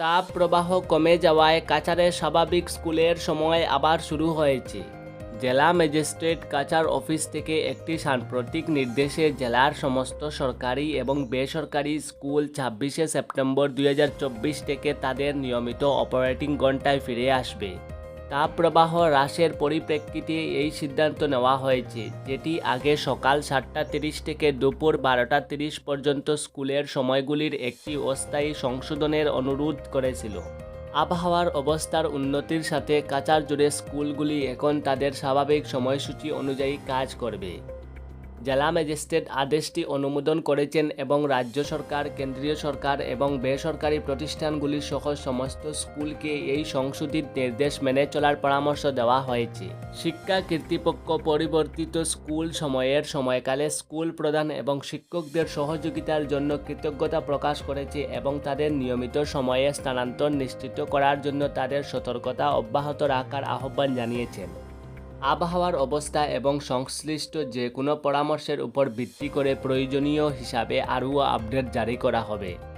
তাপ প্রবাহ কমে যাওয়ায় কাছাড়ের স্বাভাবিক স্কুলের সময় আবার শুরু হয়েছে। জেলা ম্যাজিস্ট্রেট কাচার অফিস থেকে একটি সাম্প্রতিক নির্দেশে জেলার সমস্ত সরকারি এবং বেসরকারি স্কুল ছাব্বিশে সেপ্টেম্বর দুই হাজার চব্বিশ থেকে তাদের নিয়মিত অপারেটিং ঘণ্টায় ফিরে আসবে। তাপপ্রবাহ হ্রাসের পরিপ্রেক্ষিতে এই সিদ্ধান্ত নেওয়া হয়েছে, যেটি আগে সকাল সাতটা তিরিশ থেকে দুপুর বারোটা তিরিশ পর্যন্ত স্কুলের সময়গুলির একটি অস্থায়ী সংশোধনের অনুরোধ করেছিল। আবহাওয়ার অবস্থার উন্নতির সাথে কাচার জুড়ে স্কুলগুলি এখন তাদের স্বাভাবিক সময়সূচি অনুযায়ী কাজ করবে। জেলা ম্যাজিস্ট্রেট আদেশটি অনুমোদন করেছেন এবং রাজ্য সরকার, কেন্দ্রীয় সরকার এবং বেসরকারি প্রতিষ্ঠানগুলি সহ সমস্ত স্কুলকে এই সংশোধিত নির্দেশ মেনে চলার পরামর্শ দেওয়া হয়েছে। শিক্ষা কর্তৃপক্ষ পরিবর্তিত স্কুল সময়ের সময়কালে স্কুল প্রধান এবং শিক্ষকদের সহযোগিতার জন্য কৃতজ্ঞতা প্রকাশ করেছে এবং তাদের নিয়মিত সময়ে স্থানান্তর নিশ্চিত করার জন্য তাদের সতর্কতা অব্যাহত রাখার আহ্বান জানিয়েছেন। আবহাওয়ার অবস্থা এবং সংশ্লিষ্ট যে কোনো পরামর্শের উপর ভিত্তি করে প্রয়োজনীয় হিসাবে আরও আপডেট জারি করা হবে।